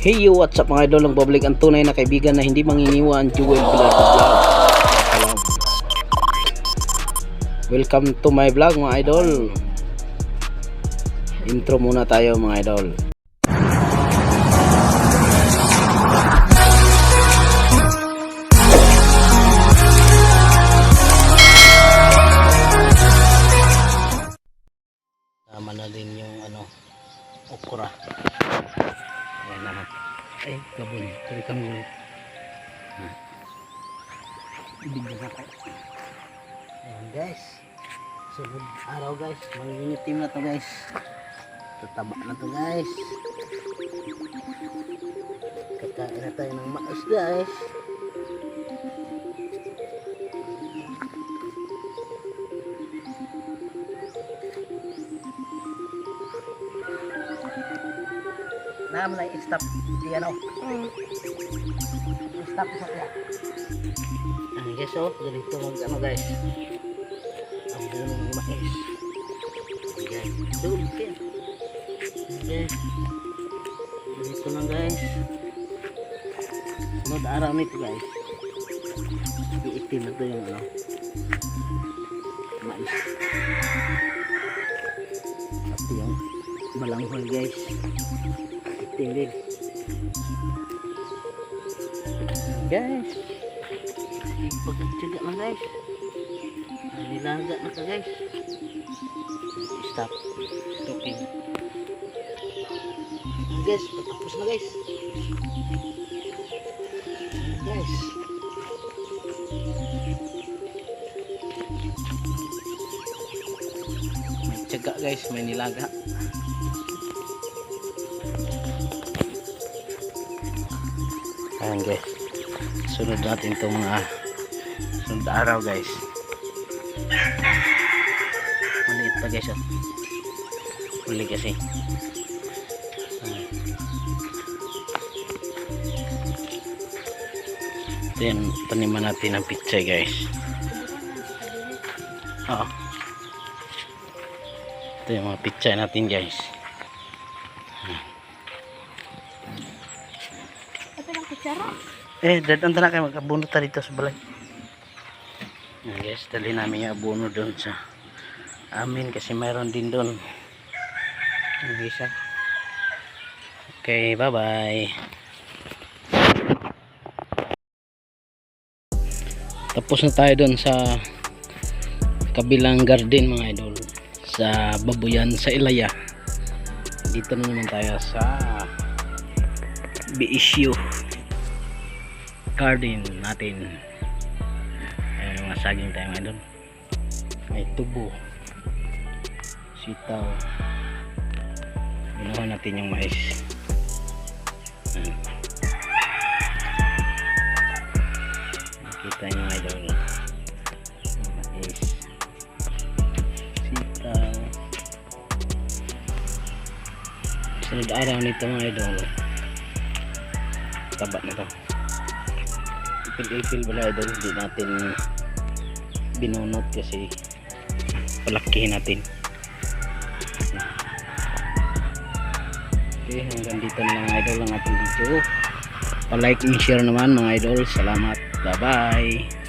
Hey yo, what's up mga idol ng public ang tunay na kaibigan na hindi manginiwan Jewel Vlog Vlog. Welcome to my vlog mga idol. Intro muna tayo mga idol. Tama na din yung ano okra. Na. Ay, gabon. Tuloy kami ulit. Bigyan na kayo. Ayan guys. Sunod araw guys. Manginit team na to guys. Tataba na to guys. Kakain na tayo ng mais guys. Naam na i-stop di ano. I-stop sa kaya. Ah, guys oh, ganito mag ano guys. Ang buong mais. Ayan. Kaya. Okay. Ganito lang guys. Sunod araw nito guys. Iitim na to yung ano. Mais. Pati yung balanghoy guys. Itim din. Guys. Pagkatsaga lang guys. Nilaga na ka guys. Stop. Talking. Guys, patapos na guys. Guys. May tsaga guys, may nilaga. Ayan guys. Sunod natin itong mga sunod araw guys. Maliit pa guys. Oh. Huli kasi. Ito taniman natin ng pichay guys. Oo. Ito yung mga pichay natin guys. Kutsara. Eh, dadan na kayo mag-abono ta dito sa balay. Yan guys, dali namin yung abono doon sa amin kasi mayroon din doon. Yung isa. Okay, bye-bye. Tapos na tayo doon sa kabilang garden mga idol. Sa Babuyan, sa Ilaya. Dito na naman tayo sa BSU garden natin. Ayan, mga saging tayo mga doon may tubo. Sitaw. Ginawa natin yung mais. Ayan. nakita nyo mga idol. Mais. Sitaw. Sunod araw nito mga idol. Taba na to ipil-ipil pala idol hindi natin binunot kasi palakihin natin okay hanggang dito lang idol ang ating video pa like and share naman mga idol salamat bye bye